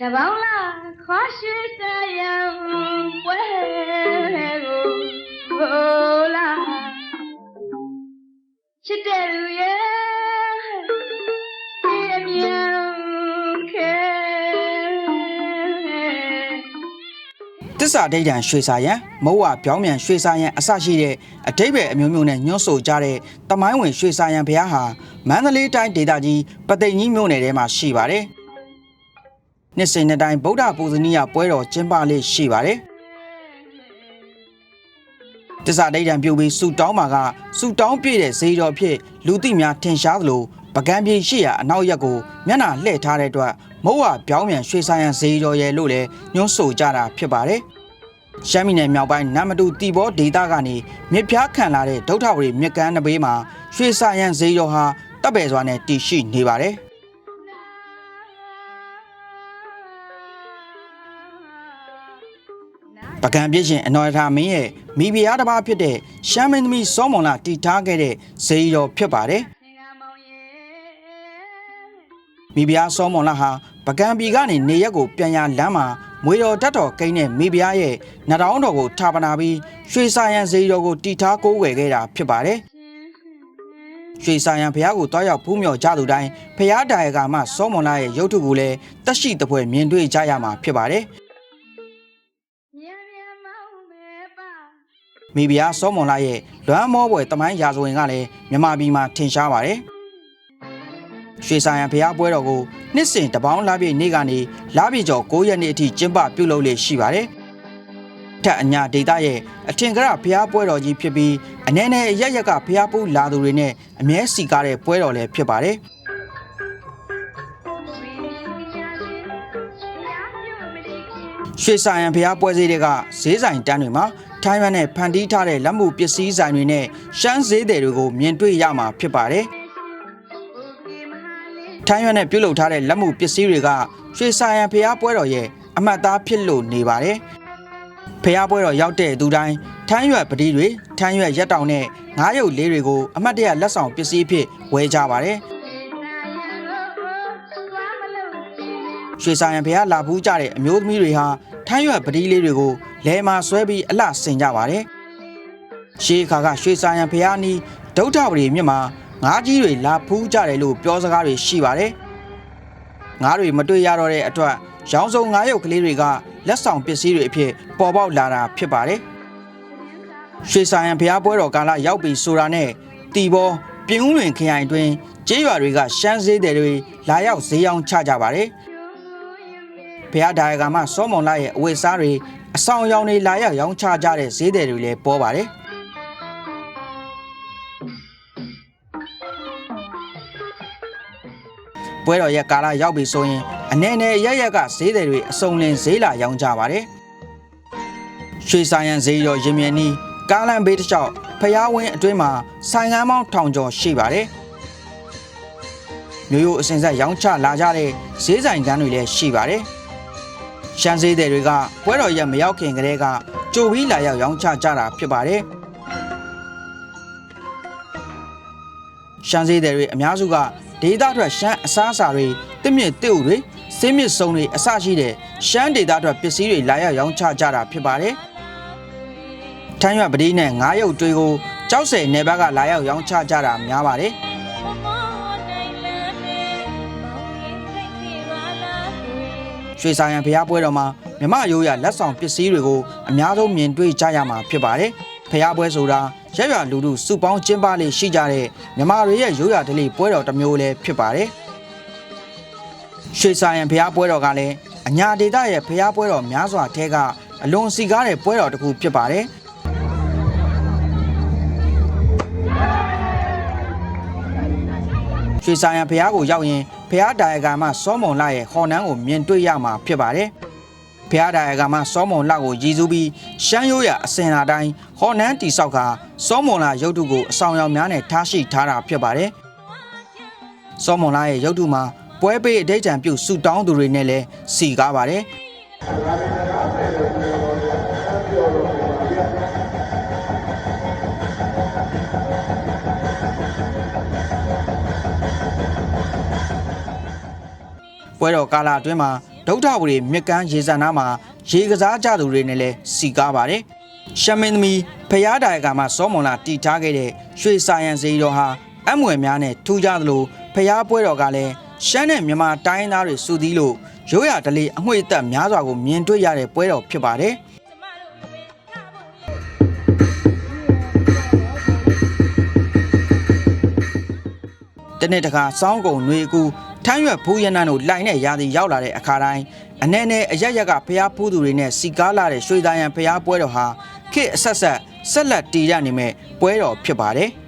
တပေါင်းလာခေါ်ရှိစရံပွဲကိုဟိုလာချစ်တဲ့လူရဲ့ တစ္ဆာဒိဋ္ဌံရွှေစာယံမုတ်ဝပြောင်းမြန်ရွှေစာယံအစရှိတဲ့အတိတ်ပဲအမျိုးမျိုးနဲ့ညွှန်းဆိုကြတဲ့တမိုင်းဝင်ရွှေစာယံဘုရားဟာမန္တလေးတိုင်းဒေသကြီးပသိမ်ကြီးမြို့နယ်ထဲမှာရှိပါတယ်။နှစ်စဉ်နှစ်တိုင်းဗုဒ္ဓပူဇနီယပွဲတော်ကျင်းပလေးရှိပါတယ်။တစ္ဆာဒိဋ္ဌံပြုပြီးဆူတောင်းမှာကဆူတောင်းပြည့်တဲ့ဇေတော်ဖြစ်လူသိများထင်ရှားသလိုပကံပြေရှိရာအနောက်ရက်ကိုမျက်နှာလှည့်ထားတဲ့အတွက်မုတ်ဝပြောင်းမြန်ရွှေစာယံဇေတော်ရဲ့လို့လည်းညွှန်းဆိုကြတာဖြစ်ပါတယ်။ ရှမ်းပြည်နယ်မြောက်ပိုင်းနမ်မတူတီဘောဒေသကနေမြစ်ဖျားခံလာတဲ့ဒုဋ္ဌဝရီမြစ်ကမ်းနဘေးမှာရွှေစာရန်ဈေးတော်ဟာတပ်ပယ်စွာနဲ့တည်ရှိနေပါတယ်ပကံပြည့်ရှင်အနော်ရထာမင်းရဲ့မိဖုရားတစ်ပါးဖြစ်တဲ့ရှမ်းမင်းသမီးစောမွန်လာတည်ထားခဲ့တဲ့ဈေးတော်ဖြစ်ပါတယ် မိဖုရားစောမွန်လာဟာပကံပြည်ကနေနေရက်ကိုပြန်ရလမ်းမှာမွေတော်တတ်တော်ကိန်းနဲ့မိဖုရားရဲ့နတ်တောင်းတော်ကိုထာပနာပြီးရွှေစာရန်ဈေးတော်ကိုတည်ထားကိုးဝယ်ခဲ့တာဖြစ်ပါတယ်ရွှေစာရန်ဘုရားကိုတောက်ရောက်ဖူးမြော်ကြသူတိုင်းဘုရားဒါယကာမှစောမွန်လာရဲ့ရုပ်ထုကိုလည်းတက်ရှိတပွဲမြင်တွေ့ကြရမှာဖြစ်ပါတယ်မြန်မြန်မောင်ပဲပါမိဖုရားစောမွန်လာရဲ့လွမ်းမောပွဲတမိုင်းရာဇဝင်ကလည်းမြန်မာပြည်မှာထင်ရှားပါတယ် ရွှေဆိုင်ရန်ဘုရားပွဲတော်ကိုနှစ်စဉ်တပေါင်းလပြည့်နေ့ကနေလပြည့်ကျော်9ရက်နေ့အထိကျင်းပပြုလုပ်လေရှိပါတယ်။ထက်အညာဒေတာရဲ့အထင်ကရဘုရားပွဲတော်ကြီးဖြစ်ပြီးအနေနဲ့အရက်ရက်ကဘုရားပူလာသူတွေနဲ့အမြဲစီကားတဲ့ပွဲတော်လည်းဖြစ်ပါတယ်ဝီနီညာရှင်တရားပြုမတိခင်။ရွှေဆိုင်ရန်ဘုရားပွဲစည်းတွေကဈေးဆိုင်တန်းတွေမှာထိုင်းရွက်နဲ့ဖန်တီးထားတဲ့လက်မှုပစ္စည်းဆိုင်တွေနဲ့ရှမ်းဈေးတွေကိုမြင်တွေ့ရမှာဖြစ်ပါတယ်။ဘူကီမဟာလေး ထိုင်းရွက်နဲ့ပြုတ်လုထားတဲ့လက်မှုပစ္စည်းတွေကရွှေဆိုင်ရန်ဖျားပွဲတော်ရဲ့အမှတ်အသားဖြစ်လို့နေပါတယ်။ဖျားပွဲတော်ရောက်တဲ့သူတိုင်းထိုင်းရွက်ပတိတွေထိုင်းရွက်ရက်တောင်နဲ့ငါးရုပ်လေးတွေကိုအမှတ်တရလက်ဆောင်ပစ္စည်းဖြစ်ဝယ်ကြပါတယ်ဒေတာရန်ကိုသွားမလို့ရှင်။ရွှေဆိုင်ရန်ဖျားလာဖူးကြတဲ့အမျိုးသမီးတွေဟာထိုင်းရွက်ပတိလေးတွေကိုလဲမှာဆွဲပြီးအလှဆင်ကြပါတယ်။ရှေးခါကရွှေဆိုင်ရန်ဖျားနီးဒုဋ္ဌဝရီမြစ်မှာ ငါးကြီးတွေလာဖူးကြတယ်လို့ပြောစကားတွေရှိပါတယ်။ငါးတွေမတွေ့ရတော့တဲ့အတွက်ရောင်စုံငါးရုပ်ကလေးတွေကလက်ဆောင်ပစ္စည်းတွေအဖြစ်ပေါ်ပေါက်လာတာဖြစ်ပါတယ်။ရွှေဆိုင်ရန်ဘုရားပွဲတော်ကာလရောက်ပြီဆိုတာနဲ့တီဘောပြင်းဦးလွင်ခရိုင်အတွင်းကျေးရွာတွေကရှမ်းဈေးတွေတွေလာရောက်ဈေးရောင်းချကြပါတယ်။ဘုရားဒါယကမစောမွန်လာရဲ့အဝတ်အစားတွေအဆောင်အယောင်တွေလာရောက်ရောင်းချကြတဲ့ဈေးတွေတွေလည်းပေါ်ပါတယ်။ ပွဲတော်ရဲ့ကာလရောက်ပြီဆိုရင်အနေနဲ့ရရက်ကဈေးတွေတွေအစုံလင်ဈေးလာရောင်းကြပါတယ်။ရွှေဆိုင်ရန်ဈေးရောရင်မြင်နီးကားလမ်းဘေးတစ်လျှောက်ဖျားဝင်းအတွင်းမှာဆိုင်ကန်းပေါင်းထောင်ကျော်ရှိပါတယ်။မျိုးရိုးအစင်ဆက်ရောင်းချလာကြတဲ့ဈေးဆိုင်ကန်းတွေလည်းရှိပါတယ်။ရှမ်းဈေးတွေကပွဲတော်ရက်မရောက်ခင်ကတည်းကကြိုပြီးလာရောက်ရောင်းချကြတာဖြစ်ပါတယ်။ရှမ်းဈေးတွေအများစုက ဒေသထွက်ရှမ်းအစားအစာတွေတစ်မြင့်တစ်ဥတွေစင်းမြင့်စုံတွေအစရှိတဲ့ရှမ်းဒေသထွက်ပစ္စည်းတွေလာရောက်ရောင်းချကြတာဖြစ်ပါတယ်။ထိုင်းရွက်ပတိနဲ့ငါးရုပ်တွေကိုကြောက်စဲနယ်ဘက်ကလာရောက်ရောင်းချကြတာများပါတယ်။မောနိုင်လန်းနဲ့မောင်ရင်ခိတ်ခေပါလားကိုရွှေဆိုင်ရန်ဘုရားပွဲတော်မှာမြမရိုးရလက်ဆောင်ပစ္စည်းတွေကိုအများဆုံးမြင်တွေ့ကြရမှာဖြစ်ပါတယ်။ ဘုရားပွဲဆိုတာရက်ရွာလူလူစုပေါင်းကျင်းပလေးရှိကြတဲ့မြမတွေရဲ့ရိုးရာဓလေ့ပွဲတော်တစ်မျိုးလည်းဖြစ်ပါတယ်။ရွှေဆိုင်ရန်ဘုရားပွဲတော်ကလည်းအညာဒေသရဲ့ဘုရားပွဲတော်များစွာထဲကအလွန်စီကားတဲ့ပွဲတော်တစ်ခုဖြစ်ပါတယ်။ရွှေဆိုင်ရန်ဘုရားကိုရောက်ရင်ဘုရားဒါယကာမစောမွန်လာရဲ့ဟော်နန်းကိုမြင်တွေ့ရမှာဖြစ်ပါတယ်။ ဘုရားဒါယကမှစောမွန်လကိုရည်စူးပြီးရှမ်းရိုးရအစင်လာတိုင်းဟော်နန်းတိဆောက်ကစောမွန်လာရုပ်တုကိုအဆောင်ရောင်များနဲ့ထားရှိထားတာဖြစ်ပါတယ်။စောမွန်လာရဲ့ရုပ်တုမှာပွဲပေးအဋိဋ္ဌံပြုဆုတောင်းသူတွေနဲ့လည်းစီကားပါတယ်။ပွဲတော်ကာလအတွင်းမှာ ဒုဋ္ဌဝရီမြက်ကမ်းရေစံနာမှာရေကစားကြသူတွေနဲ့လည်းစီကားပါတယ်ရှမင်းသမီးဖျားတိုင်ကမှာစောမွန်လာတီထားခဲ့တဲ့ရွှေစာရန်စေတော်ဟာအမွေများနဲ့ထူးခြားသလိုဖျားပွဲတော်ကလည်းရှမ်းနဲ့မြန်မာတိုင်းရင်းသားတွေစုသီးလို့ရိုးရာဓလေ့အငွေ့အသက်များစွာကိုမြင်တွေ့ရတဲ့ပွဲတော်ဖြစ်ပါတယ်တနေ့တခါစောင်းကုံຫນွေကူ ထမ်းရွက်ဖူးရနန်းတို့လိုင်နဲ့ရာသီရောက်လာတဲ့အခါတိုင်းအနေနဲ့အရက်ရက်ကဖျားဖူးသူတွေနဲ့စီကားလာတဲ့ရွှေသားရန်ဖျားပွဲတော်ဟာခေတ်အဆက်ဆက်ဆက်လက်တည်ရနေမဲ့ပွဲတော်ဖြစ်ပါတယ်။